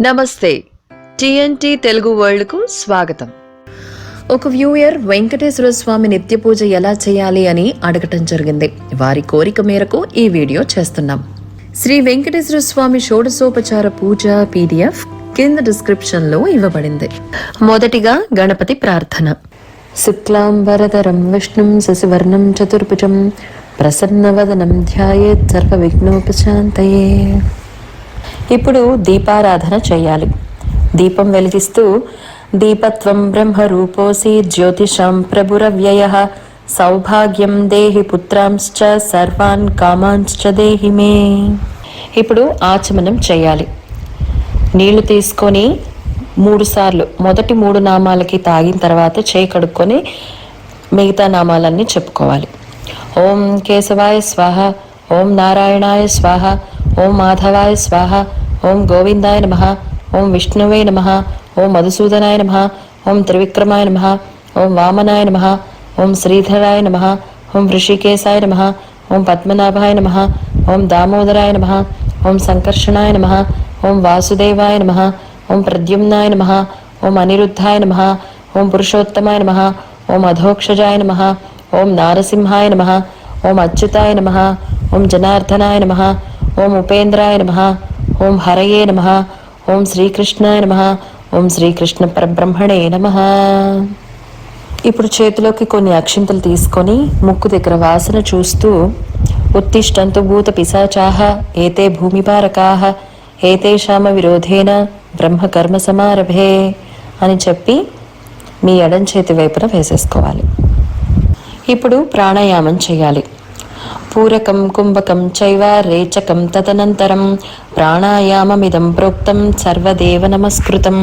నమస్తే. టిఎన్టీ తెలుగు వరల్డ్కు స్వాగతం. ఒక వ్యూయర్ వెంకటేశ్వర స్వామి నిత్య పూజ ఎలా చేయాలి అని అడగటం జరిగింది. వారి కోరిక మేరకు ఈ వీడియో చేస్తున్నాం. శ్రీ వెంకటేశ్వర స్వామి షోడశోపచార పూజ పీడిఎఫ్ కింద డిస్క్రిప్షన్లో ఇవ్వబడింది. మొదటిగా గణపతి ప్రార్థన. శుక్లాంబరధరం విష్ణుం శశివర్ణం చతుర్భుజం ప్రసన్నవదనం ధ్యాయేత్ సర్వ విఘ్నోపశాంతయే ఇప్పుడు దీపారాధన చేయాలి. దీపం వెలిగిస్తూ దీపత్వం బ్రహ్మరూపోసి జ్యోతిషం ప్రభురవ్యయ సౌభాగ్యం దేహి పుత్రాంశ్చ సర్వాన్ కామాంశ్చ దేహి మే. ఇప్పుడు ఆచమనం చేయాలి. నీళ్ళు తీసుకొని మూడు సార్లు మొదటి మూడు నామాలకి తాగిన తర్వాత చేయి కడుక్కొని మిగతా నామాలన్నీ చెప్పుకోవాలి. ఓం కేశవాయ స్వాహ ఓం నారాయణాయ స్వాహ ఓం మాధవాయ స్వాహ ఓం గోవిందాయ నమ ఓం విష్ణువే నమ ఓం మధుసూదనాయ నమ ఓం త్రివిక్రమాయ నమ ఓం వామనాయ నమ ఓం శ్రీధరాయ నమ ఓం ఋషికేశాయ నమ ఓం పద్మనాభాయ నమ ఓం దామోదరాయ నమ ఓం సంకర్షణాయ నమ ఓం వాసుదేవాయ నమ ఓం ప్రద్యుమ్నాయ నమ ఓం అనిరుద్ధాయ నమ ఓం పురుషోత్తమాయ నమ ఓం అధోక్షజాయ నమ ఓం నారసింహాయ నమ ఓం అచ్యుతాయ నమ ఓం జనార్దనాయ నమ ఓం ఉపేంద్రాయ నమ ఓం హరయే నమ ఓం శ్రీకృష్ణాయ నమ ఓం శ్రీకృష్ణ పరబ్రహ్మణే నమ. ఇప్పుడు చేతిలోకి కొన్ని అక్షింతలు తీసుకొని ముక్కు దగ్గర వాసన చూస్తూ ఉత్తిష్టంతు భూత పిశాచాహ ఏతే భూమిపారకాహ ఏతేషామ విరోధేన బ్రహ్మకర్మ సమారభే అని చెప్పి మీ ఎడం చేతి వైపున వేసేసుకోవాలి. ఇప్పుడు ప్రాణాయామం చేయాలి. పూరకం కుంభకం చైవ రేచకం తదనంతరం ప్రాణాయామమిదం ప్రోక్తం సర్వదేవ నమస్కృతం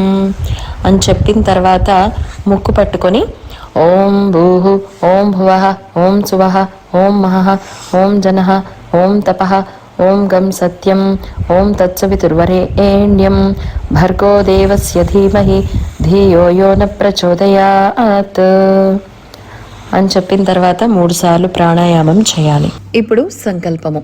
అని చెప్పిన తర్వాత ముక్కు పట్టుకొని ఓం భూహు ఓం భువ ఓం సువః ఓం మహ ఓం జన ఓం తప ఓం గం సత్యం ఓం తత్సవితుర్వరేణ్యం। భర్గో దేవస్య ధీమహి ధియో యో న ప్రచోదయాత్। అని చెప్పిన తర్వాత మూడుసార్లు ప్రాణాయామం చేయాలి. ఇప్పుడు సంకల్పము.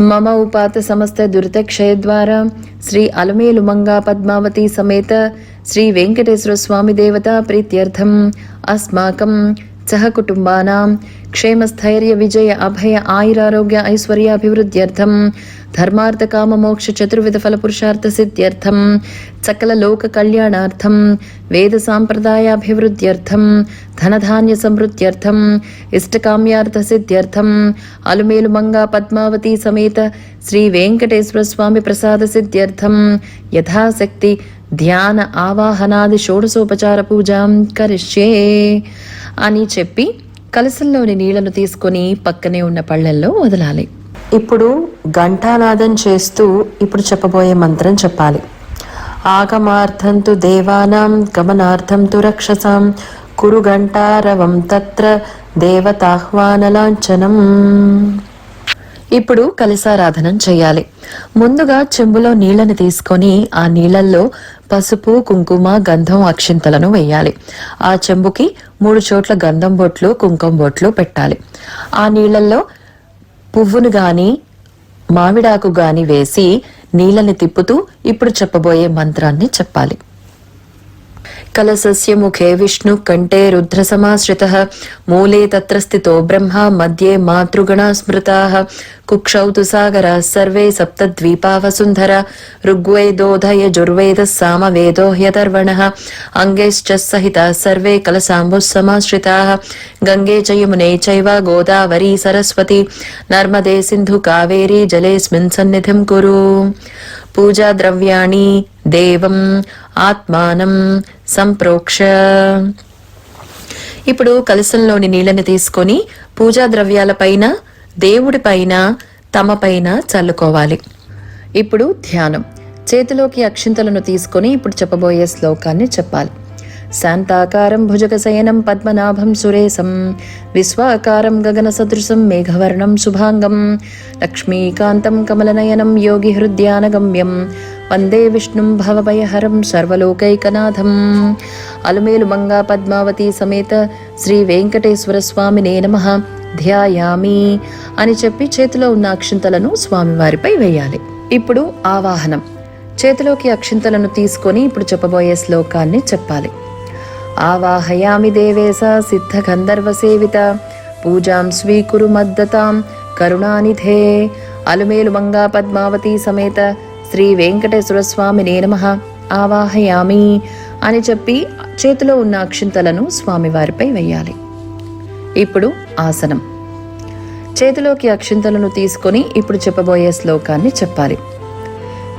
మమ ఉపాత సమస్త దురితక్షయ ద్వారా శ్రీ అలమేలు మంగా పద్మావతి సమేత శ్రీ వెంకటేశ్వర స్వామి దేవత ప్రీత్యర్థం. అస్మాకం సహ కుటుంబానాం. క్షేమస్థైర్య విజయ అభయ ఆయురారోగ్య ఐశ్వర్యాభివృద్ధ్యర్థం ధర్మార్థ కామ మోక్ష చతుర్విధ ఫల పురుషార్థ సిద్ధ్యర్థం. సకల లోక కళ్యాణార్థం. వేద సాంప్రదాయాభివృద్ధ్యర్థం ధనధాన్య సమృద్ధ్యర్థం. ఇష్టకామ్యార్థ సిద్ధ్యర్థం. అలుమేలు మంగా పద్మావతి సమేత శ్రీ వెంకటేశ్వర స్వామి ప్రసాద సిద్ధ్యర్థం. యథాశక్తి ధ్యాన ఆవాహనాది షోడశోపచార పూజాం కరిష్యే. అని చెప్పి కలసంలోని నీళ్ళను తీసుకొని పక్కనే ఉన్న పళ్ళల్లో వదలాలి. ఇప్పుడు ఘంటానాదం చేస్తూ ఇప్పుడు చెప్పబోయే మంత్రం చెప్పాలి. ఆగమార్థం తు దేవానాం గమనార్థం తు రక్షసాం కురు ఘంటారవం తత్ర దేవతాహ్వానలాంఛనం ఇప్పుడు కలశారాధనం చేయాలి. ముందుగా చెంబులో నీళ్ళను తీసుకొని ఆ నీళ్ళలో పసుపు కుంకుమ గంధం అక్షింతలను వేయాలి. ఆ చెంబుకి మూడు చోట్ల గంధం బొట్లు కుంకుమ బొట్లు పెట్టాలి. ఆ నీళ్ళలో పువ్వును గాని మామిడాకు గాని వేసి నీళ్ళని తిప్పుతూ ఇప్పుడు చెప్పబోయే మంత్రాన్ని చెప్పాలి. కలసస్య ముఖే విష్ణు కంఠే రుద్ర సమాశ్రిత మూలే తత్ర స్థితో బ్రహ్మ మధ్యే మాతృగణా స్మృతా కుక్షౌ తు సాగర సర్వే సప్తద్వీపా వసుంధర ఋగ్వేదోధ యజుర్వేద సామవేదో హ్యతర్వణ అంగైశ్చ సహిత సర్వే కలసాంబుః సమాశ్రితా గంగే చ యమునే చైవ గోదావరీ సరస్వతి నర్మదే సింధు కావేరీ జలేస్మిన్ సన్నిధిం కురు పూజా ద్రవ్యాణి దేవం ఆత్మానం సంప్రోక్ష. ఇప్పుడు కలశంలోని నీళ్ళని తీసుకొని పూజా ద్రవ్యాల పైన దేవుడి పైన తమ పైన చల్లుకోవాలి. ఇప్పుడు ధ్యానం. చేతిలోకి అక్షింతలను తీసుకొని ఇప్పుడు చెప్పబోయే శ్లోకాన్ని చెప్పాలి. శాంతాకారం భుజగశయనం పద్మనాభం సురేశం విశ్వాకారం గగన సదృశం మేఘవర్ణం శుభాంగం లక్ష్మీకాంతం కమలనయనం యోగి హృద్యానగమ్యం వందే విష్ణుం భవభయహరం సర్వలోకైకనాథం. అలుమేలు మంగా పద్మావతి సమేత శ్రీ వెంకటేశ్వర స్వామినే నమ. ధ్యాయామి అని చెప్పి చేతిలో ఉన్న అక్షింతలను స్వామివారిపై వేయాలి. ఇప్పుడు ఆవాహనం. చేతిలోకి అక్షింతలను తీసుకొని ఇప్పుడు చెప్పబోయే శ్లోకాన్ని చెప్పాలి. ఆవాహయామి దేవేశ సిద్ధ గంధర్వ సేవిత. పూజాం స్వీకురు మద్దతాం. కరుణానిధే. అలుమేలు మంగా పద్మావతి సమేత. శ్రీ వెంకటేశ్వర స్వామినే నమ. ఆవాహయామి అని చెప్పి చేతిలో ఉన్న అక్షింతలను స్వామివారిపై వేయాలి ఇప్పుడు ఆసనం. చేతిలోకి అక్షింతలను తీసుకొని ఇప్పుడు చెప్పబోయే శ్లోకాన్ని చెప్పాలి.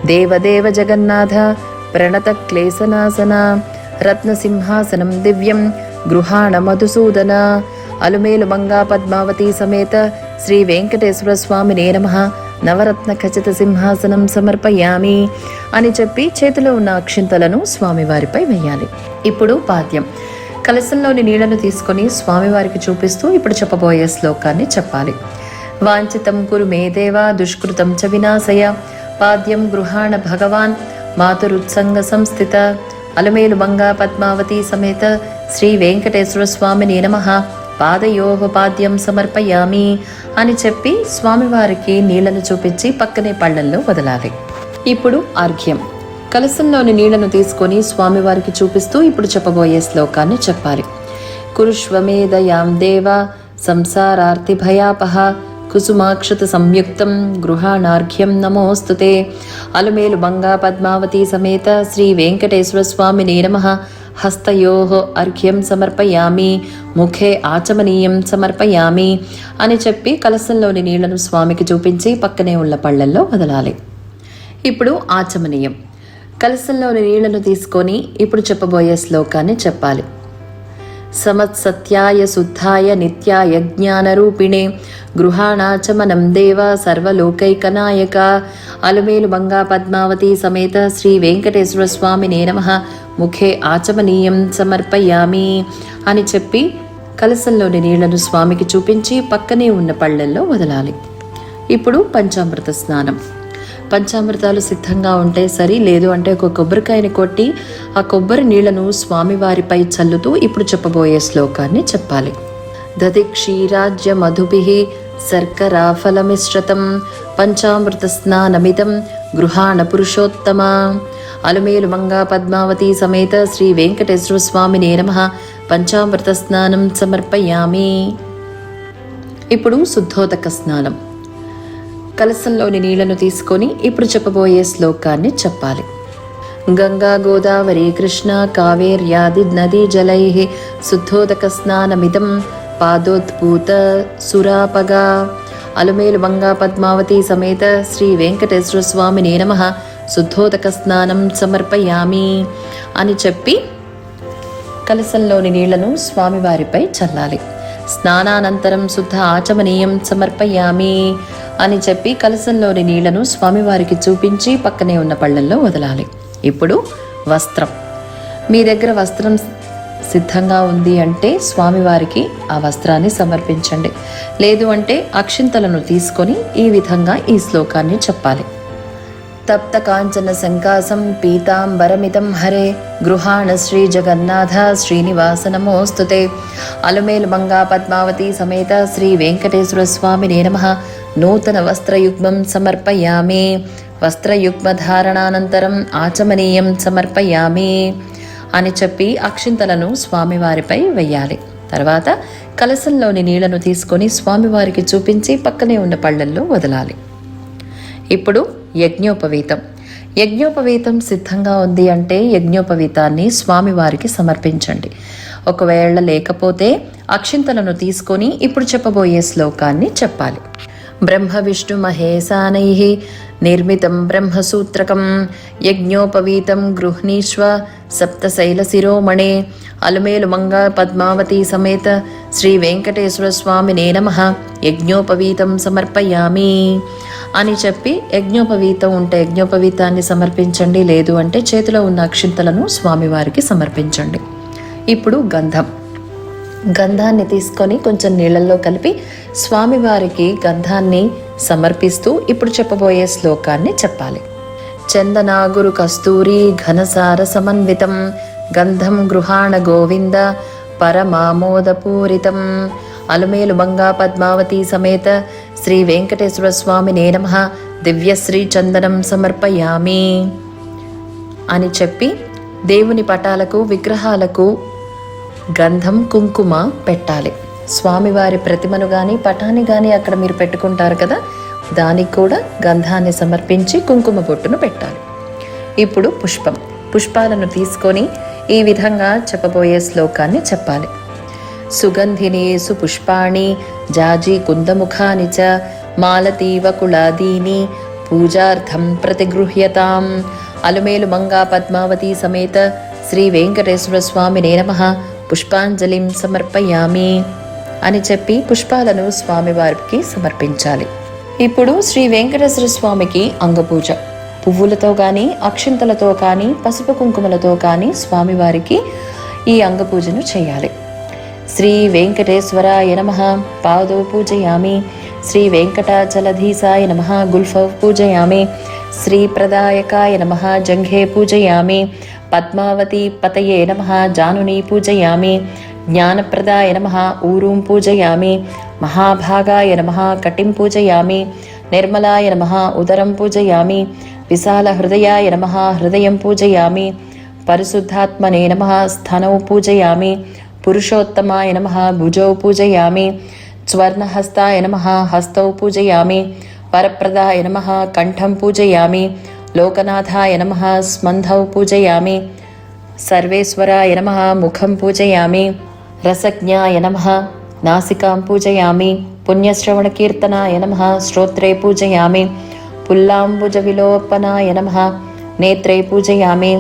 దేవదేవ జగన్నాథ ప్రణత క్లేశనాసన రత్నసింహాసనం దివ్యం గృహాణ మధుసూదన అలుమేలు మంగా పద్మావతి సమేత శ్రీ వెంకటేశ్వర స్వామినే నమ నవరత్న ఖచ్చిత సింహాసనం సమర్పయామి అని చెప్పి చేతిలో ఉన్న అక్షింతలను స్వామివారిపై వేయాలి. ఇప్పుడు పాద్యం. కలశంలోని నీళ్ళను తీసుకొని స్వామివారికి చూపిస్తూ ఇప్పుడు చెప్పబోయే శ్లోకాన్ని చెప్పాలి. వాంఛితం కురు మే దేవా దుష్కృతం చ వినాశయ। పాద్యం గృహాణ భగవాన్ మాతురుత్సంగ సంస్థిత। అలమేలు మంగా పద్మావతి సమేత శ్రీ వెంకటేశ్వర స్వామిని నమ. పాదయోపాద్యం సమర్పయామి అని చెప్పి స్వామివారికి నీళ్ళను చూపించి పక్కనే పళ్ళల్లో వదలాలి. ఇప్పుడు అర్ఘ్యం కలశంలోని నీళ్ళను తీసుకొని స్వామివారికి చూపిస్తూ ఇప్పుడు చెప్పబోయే శ్లోకాన్ని చెప్పాలి. కురుష్వమేదయాం దేవ సంసారార్థి భయాపహ కుసుమాక్షత సంయుక్తం గృహాణార్ఘ్యం నమోస్తుతే అలుమేలు బంగా పద్మావతి సమేత శ్రీ వెంకటేశ్వర స్వామిని నమ హస్తయో అర్ఘ్యం సమర్పయామి ముఖే ఆచమనీయం సమర్పయామి అని చెప్పి కలసంలోని నీళ్ళను స్వామికి చూపించి పక్కనే ఉన్న పళ్ళల్లో వదలాలి। ఇప్పుడు ఆచమనీయం। కలసంలోని నీళ్ళను తీసుకొని ఇప్పుడు చెప్పబోయే శ్లోకాన్ని చెప్పాలి। సమత్సత్యాయ శుద్ధాయ నిత్యాయ జ్ఞానరూపిణే. గృహాణాచమనం దేవ సర్వలోకైకనాయక. అలమేలు మంగా పద్మావతి సమేత శ్రీ వెంకటేశ్వర స్వామినే నమ. ముఖే ఆచమనీయం సమర్పయామి అని చెప్పి కలసంలోని నీళ్ళను స్వామికి చూపించి పక్కనే ఉన్న పళ్ళల్లో వదలాలి. ఇప్పుడు పంచామృత స్నానం. పంచామృతాలు సిద్ధంగా ఉంటే సరి లేదు అంటే ఒక కొబ్బరికాయని కొట్టి ఆ కొబ్బరి నీళ్ళను స్వామివారిపై చల్లుతూ ఇప్పుడు చెప్పబోయే శ్లోకాన్ని చెప్పాలి. దది క్షీరాజ్య మధుభి శర్కరాఫలమిశ్రతం పంచామృత స్నానమిదం గృహాణ పురుషోత్తమ. అలుమేలు మంగా పద్మావతి సమేత శ్రీ వెంకటేశ్వర స్వామినే నమ. పంచామృత స్నానం సమర్పయామి. ఇప్పుడు శుద్ధోదక స్నానం. కలసంలోని నీళ్ళను తీసుకొని ఇప్పుడు చెప్పబోయే శ్లోకాన్ని చెప్పాలి. గంగా గోదావరి కృష్ణ కావేర్యాది నదీ జలై శుద్ధోదక స్నానమిదం పాదోద్భూత సురాపగా. అలుమేలు వంగా పద్మావతి సమేత శ్రీ వెంకటేశ్వర స్వామినే నమ. శుద్ధోదక స్నానం సమర్పయామి అని చెప్పి కలసంలోని నీళ్ళను స్వామివారిపై చల్లాలి. స్నానానంతరం శుద్ధ ఆచమనీయం సమర్పయామి. అని చెప్పి కలశంలోని నీళ్ళను స్వామివారికి చూపించి పక్కనే ఉన్న పళ్ళల్లో వదలాలి. ఇప్పుడు వస్త్రం. మీ దగ్గర వస్త్రం సిద్ధంగా ఉంది అంటే స్వామివారికి ఆ వస్త్రాన్ని సమర్పించండి. లేదు అంటే అక్షింతలను తీసుకొని ఈ విధంగా ఈ శ్లోకాన్ని చెప్పాలి. తప్త కాంచన సంకాసం పీతాంబరమితం హరే గృహాణ శ్రీ జగన్నాథ శ్రీనివాస నమోస్తుతే అలుమేలు మంగా పద్మావతి సమేత శ్రీ వెంకటేశ్వర స్వామినే నమ. నూతన వస్త్రయుగ్మం సమర్పయామి. వస్త్రయుగ్మధారణానంతరం ఆచమనీయం సమర్పయామి అని చెప్పి అక్షింతలను స్వామివారిపై వెయ్యాలి. తర్వాత కలశంలోని నీళ్ళను తీసుకొని స్వామివారికి చూపించి పక్కనే ఉన్న పళ్ళల్లో వదలాలి. ఇప్పుడు యజ్ఞోపవీతం. యజ్ఞోపవీతం సిద్ధంగా ఉంది అంటే యజ్ఞోపవీతాన్ని స్వామివారికి సమర్పించండి. ఒకవేళ లేకపోతే అక్షింతలను తీసుకొని ఇప్పుడు చెప్పబోయే శ్లోకాన్ని చెప్పాలి. బ్రహ్మ విష్ణు మహేశానై నిర్మితం బ్రహ్మసూత్రకం యజ్ఞోపవీతం గృహ్ణీష్వ సప్తశైల శిరోమణే అలుమేలు పద్మావతి సమేత శ్రీ వెంకటేశ్వర స్వామినే నమ యజ్ఞోపవీతం సమర్పయామి అని చెప్పి యజ్ఞోపవీతం ఉంటే యజ్ఞోపవీతాన్ని సమర్పించండి లేదు అంటే చేతిలో ఉన్న అక్షింతలను స్వామివారికి సమర్పించండి. ఇప్పుడు గంధం. గంధాన్ని తీసుకొని కొంచెం నీళ్ళల్లో కలిపి స్వామివారికి గంధాన్ని సమర్పిస్తూ ఇప్పుడు చెప్పబోయే శ్లోకాన్ని చెప్పాలి. చందనాగురు కస్తూరి ఘనసార సమన్వితం గంధం గృహాణ గోవింద పరమామోదపూరితం. అలుమేలు మంగా పద్మావతి సమేత శ్రీ వెంకటేశ్వర స్వామి నమ దివ్యశ్రీ చందనం సమర్పయామి. అని చెప్పి దేవుని పటాలకు విగ్రహాలకు గంధం కుంకుమ పెట్టాలి. స్వామివారి ప్రతిమను కానీ పటాన్ని కానీ అక్కడ మీరు పెట్టుకుంటారు కదా దానికి కూడా గంధాన్ని సమర్పించి కుంకుమ బొట్టును పెట్టాలి. ఇప్పుడు పుష్పం. పుష్పాలను తీసుకొని ఈ విధంగా చెప్పబోయే శ్లోకాన్ని చెప్పాలి. సుగంధినేసు పుష్పాణి జాజి కుందముఖాని చ మాలతీవ కులాదీని పూజార్థం ప్రతిగృహ్యతాం. అలుమేలు మంగా పద్మావతి సమేత శ్రీ వెంకటేశ్వర స్వామి నమ. పుష్పాంజలిం సమర్పయామి అని చెప్పి పుష్పాలను స్వామివారికి సమర్పించాలి. ఇప్పుడు శ్రీ వెంకటేశ్వర స్వామికి అంగపూజ. పువ్వులతో కానీ అక్షింతలతో కానీ పసుపు కుంకుమలతో కానీ స్వామివారికి ఈ అంగపూజను చేయాలి. శ్రీ వెంకటేశ్వరాయ నమ పాదో పూజయామి. శ్రీ వెంకటాచలధీసాయ నమ గుల్ఫౌ పూజయామి. శ్రీ ప్రదాయకాయ నమ జంఘే పూజయామి. పద్మావతి పతయే నమ జానుని పూజయామి జ్ఞానప్రదాయ నమ ఊరూం పూజయామి మహాభాగాయ నమ కటిం పూజయామి నిర్మలాయ నమ ఉదరం పూజయామి విశాలహృదయాయ నమ హృదయం పూజయామి పరిశుద్ధాత్మనే నమ స్థనౌ పూజయామి పురుషోత్తమాయ నమ భుజౌ పూజయామి స్వర్ణహస్తాయ నమ హస్తౌ పూజయామి వరప్రదాయ నమ కంఠం పూజయామి లోకనాథాయ నమ స్మంధౌ పూజయామి సర్వేశ్వరాయ నమ ముఖం పూజయామి రసజ్ఞాయ నమ నాసికాం పూజయామి పుణ్యశ్రవణకీర్తనాయ నమ శ్రోత్రే పూజయామి పుల్లాంబుజ విలోపనాయ నమ నేత్రే పూజయామి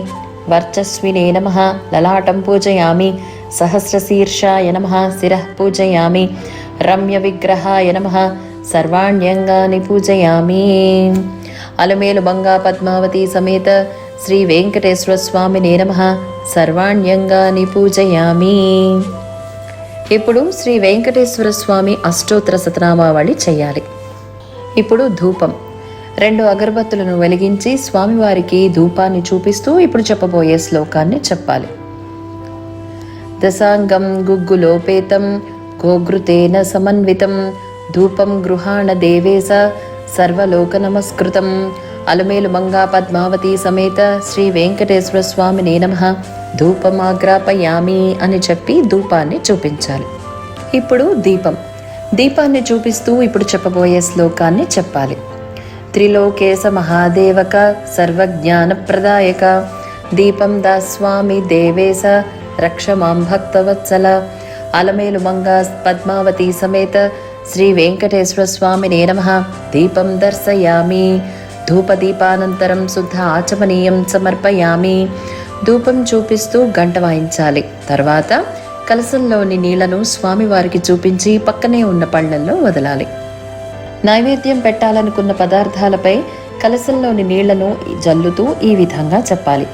వర్చస్వినే నమ లలాటం పూజయామి సహస్రశీర్షాయ నమ శిరః పూజయామి రమ్య విగ్రహాయ నమ సర్వాణ్యంగాని పూజయామి. అలమేలు బంగా పద్మావతి సమేత శ్రీ వెంకటేశ్వర స్వామి నమ సర్వాణ్యంగా నిపూజయామి. ఇప్పుడు శ్రీ వెంకటేశ్వర స్వామి అష్టోత్తర శతనామావళి చేయాలి. ఇప్పుడు ధూపం. రెండు అగరబత్తులను వెలిగించి స్వామివారికి ధూపాన్ని చూపిస్తూ ఇప్పుడు చెప్పబోయే శ్లోకాన్ని చెప్పాలి. దశాంగం గుగ్గులోపేతం గోఘృతేన సమన్వితం ధూపం గృహాణ దేవేశ సర్వలోక నమస్కృతం అలమేలు మంగా పద్మావతి సమేత శ్రీ వెంకటేశ్వర స్వామిని నమ. ధూపమాగ్రాపయామి అని చెప్పి ధూపాన్ని చూపించాలి. ఇప్పుడు దీపం. దీపాన్ని చూపిస్తూ ఇప్పుడు చెప్పబోయే శ్లోకాన్ని చెప్పాలి. త్రిలోకేశ మహాదేవక సర్వజ్ఞానప్రదాయక. దీపం దాస్వామి దేవేశ రక్ష మాం భక్తవత్సల. అలమేలు మంగా పద్మావతి సమేత శ్రీ వెంకటేశ్వర స్వామినే నమ దీపం దర్శయామి ధూపదీపానంతరం శుద్ధ ఆచమనీయం సమర్పయామి ధూపం చూపిస్తూ గంట వాయించాలి. తర్వాత కలసంలోని నీళ్ళను స్వామివారికి చూపించి పక్కనే ఉన్న పళ్ళల్లో వదలాలి. నైవేద్యం పెట్టాలనుకున్న పదార్థాలపై కలసంలోని నీళ్ళను జల్లుతూ ఈ విధంగా చెప్పాలి.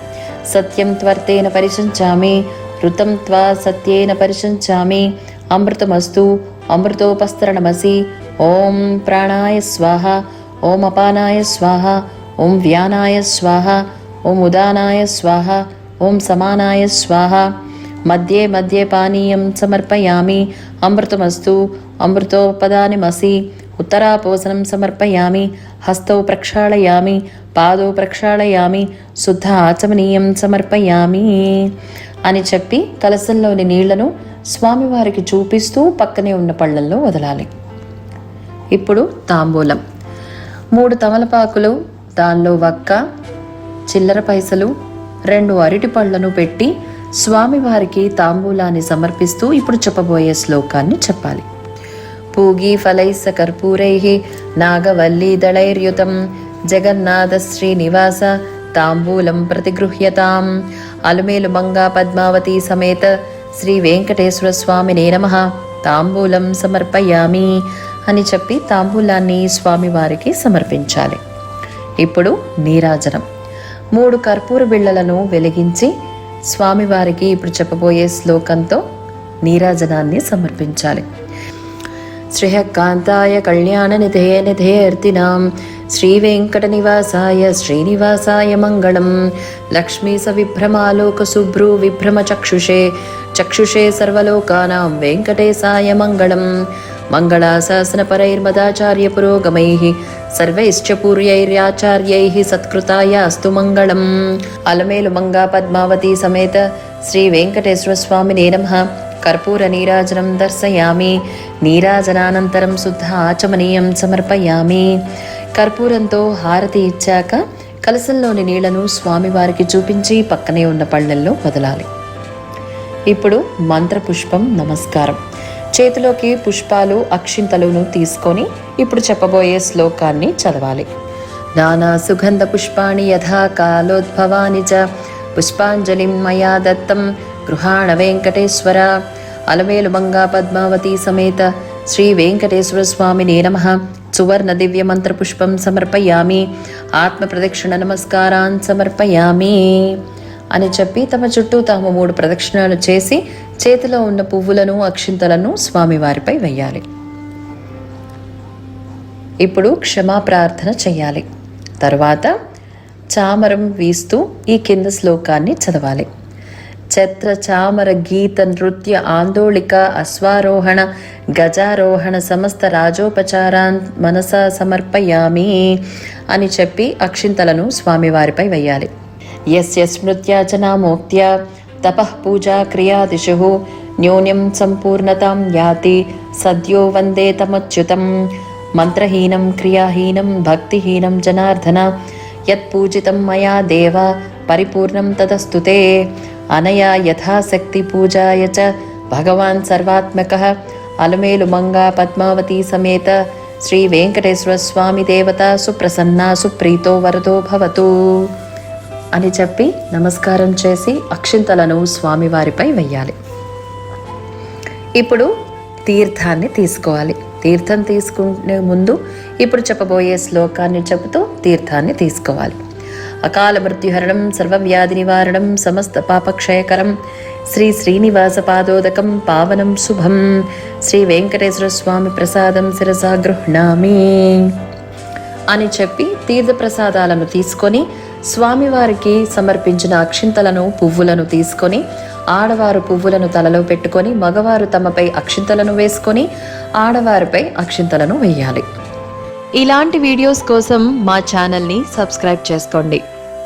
సత్యం త్వర్తేన పరిశంచామి ఋతం త్వా సత్యేన పరిశంచామి అమృతమస్తు అమృతోపస్తరణమసి. ఓం ప్రాణాయ స్వాహ ఓం అపానాయ స్వాహ ఓం వ్యానాయ స్వాహ ఓం ఉదానాయ స్వాహ ఓం సమానాయ స్వాహ. మధ్యే మధ్యే పానీయం సమర్పయామి. అమృతమస్తు అమృతోపదానిమసి. ఉత్తరాపోసనం సమర్పయామి. హస్తౌ ప్రక్షాళయామి. పాదౌ ప్రక్షాళయామి. శుద్ధ ఆచమనీయం సమర్పయామి. అని చెప్పి కలసంలోని నీళ్ళను స్వామివారికి చూపిస్తూ పక్కనే ఉన్న పళ్ళల్లో వదలాలి. ఇప్పుడు తాంబూలం. మూడు తమలపాకులు దానిలో వక్క చిల్లర పైసలు రెండు అరటి పళ్ళను పెట్టి స్వామివారికి తాంబూలాన్ని సమర్పిస్తూ ఇప్పుడు చెప్పబోయే శ్లోకాన్ని చెప్పాలి. పూగి ఫలైస్స కర్పూరై నాగవల్లీదళైర్యుతం జగన్నాథ శ్రీనివాస తాంబూలం ప్రతిగృహ్యతాం. అలుమేలు మంగా పద్మావతి సమేత శ్రీ వెంకటేశ్వర స్వామినే నమ. తాంబూలం సమర్పయామి అని చెప్పి తాంబూలాన్ని స్వామివారికి సమర్పించాలి. ఇప్పుడు నీరాజనం. మూడు కర్పూర బిళ్ళలను వెలిగించి స్వామివారికి ఇప్పుడు చెప్పబోయే శ్లోకంతో నీరాజనాన్ని సమర్పించాలి. శ్రేయకాంతాయ కళ్యాణనిధే నిధేర్తినాం. శ్రీవేంకటనివాసాయ శ్రీనివాసాయ మంగళం లక్ష్మీ సవిభ్రమాలోక శుభ్రు విభ్రమ చక్షుషే చక్షుషే సర్వలోకానాం వెంకటేశాయ మంగళం मङ्गलाशासनपरैर्मदाचार्यपुरोगमैः सर्वैश्च पूर्यैर्याचार्यैः सत्कृताय अस्तु मङ्गलम् अलमेलु मङ्गा पद्मावती समेत श्रीवेङ्कटेश्वरस्वामिने नमः कर्पूरनीराजनं दर्शयामि నీరాజనానంతరం శుద్ధ ఆచమనీయం సమర్పయామి కర్పూరంతో హారతి ఇచ్చాక కలసంలోని నీళ్ళను స్వామివారికి చూపించి పక్కనే ఉన్న పళ్ళల్లో వదలాలి. ఇప్పుడు మంత్రపుష్పం నమస్కారం. చేతిలోకి పుష్పాలు అక్షింతలను తీసుకొని ఇప్పుడు చెప్పబోయే శ్లోకాన్ని చదవాలి. నానా సుగంధ పుష్పాణి యథా కాలోద్భవాని చ. పుష్పాంజలిం మయా దత్తం గృహాణ వెంకటేశ్వర. అలమేలు మంగా పద్మావతి సమేత శ్రీ వెంకటేశ్వర స్వామినే నమ. సువర్ణ దివ్య మంత్ర పుష్పం సమర్పయామి ఆత్మ ప్రదక్షిణ నమస్కారాన్ సమర్పయామి అని చెప్పి తమ చుట్టూ తాము మూడు ప్రదక్షిణాలు చేసి చేతిలో ఉన్న పువ్వులను అక్షింతలను స్వామివారిపై వెయ్యాలి ఇప్పుడు క్షమా ప్రార్థన చేయాలి. తరువాత చామరం వీస్తూ ఈ కింద శ్లోకాన్ని చదవాలి. ఛత్ర చామర గీత నృత్య ఆందోళిక అశ్వారోహణ గజారోహణ సమస్త రాజోపచారాన్ మనసా సమర్పయామి అని చెప్పి అక్షింతలను స్వామివారిపై వెయ్యాలి యస్య స్మృత్యాచనామోక్త్య తపః పూజా క్రియాదిషు న్యూన్యం సంపూర్ణతాం యాతి సద్యో వందే తమచ్యుతం మంత్రహీనం క్రియాహీనం భక్తిహీనం జనార్దన యత్పూజితం మయా దేవ పరిపూర్ణం తదస్తుతే అనయా యథాశక్తి పూజాయ చ భగవాన్ సర్వాత్మక అలమేలు మంగా పద్మావతి సమేత శ్రీ వెంకటేశ్వర స్వామి దేవత సుప్రసన్న సుప్రీతో వరదో భవతు అని చెప్పి నమస్కారం చేసి అక్షింతలను స్వామివారిపై వెయ్యాలి. ఇప్పుడు తీర్థాన్ని తీసుకోవాలి. తీర్థం తీసుకునే ముందు ఇప్పుడు చెప్పబోయే శ్లోకాన్ని చెబుతూ తీర్థాన్ని తీసుకోవాలి. అకాల మృత్యుహరణం సర్వవ్యాధి నివారణం సమస్త పాపక్షయకరం శ్రీ శ్రీనివాస పాదోదకం పావనం శుభం శ్రీ వెంకటేశ్వర స్వామి ప్రసాదం శిరసా గృహ్ణామి అని చెప్పి తీర్థప్రసాదాలను తీసుకొని స్వామివారికి సమర్పించిన అక్షింతలను పువ్వులను తీసుకొని ఆడవారు పువ్వులను తలలో పెట్టుకొని మగవారు తమపై అక్షింతలను వేసుకొని ఆడవారిపై అక్షింతలను వేయాలి. ఇలాంటి వీడియోస్ కోసం మా ఛానల్ని సబ్స్క్రైబ్ చేసుకోండి.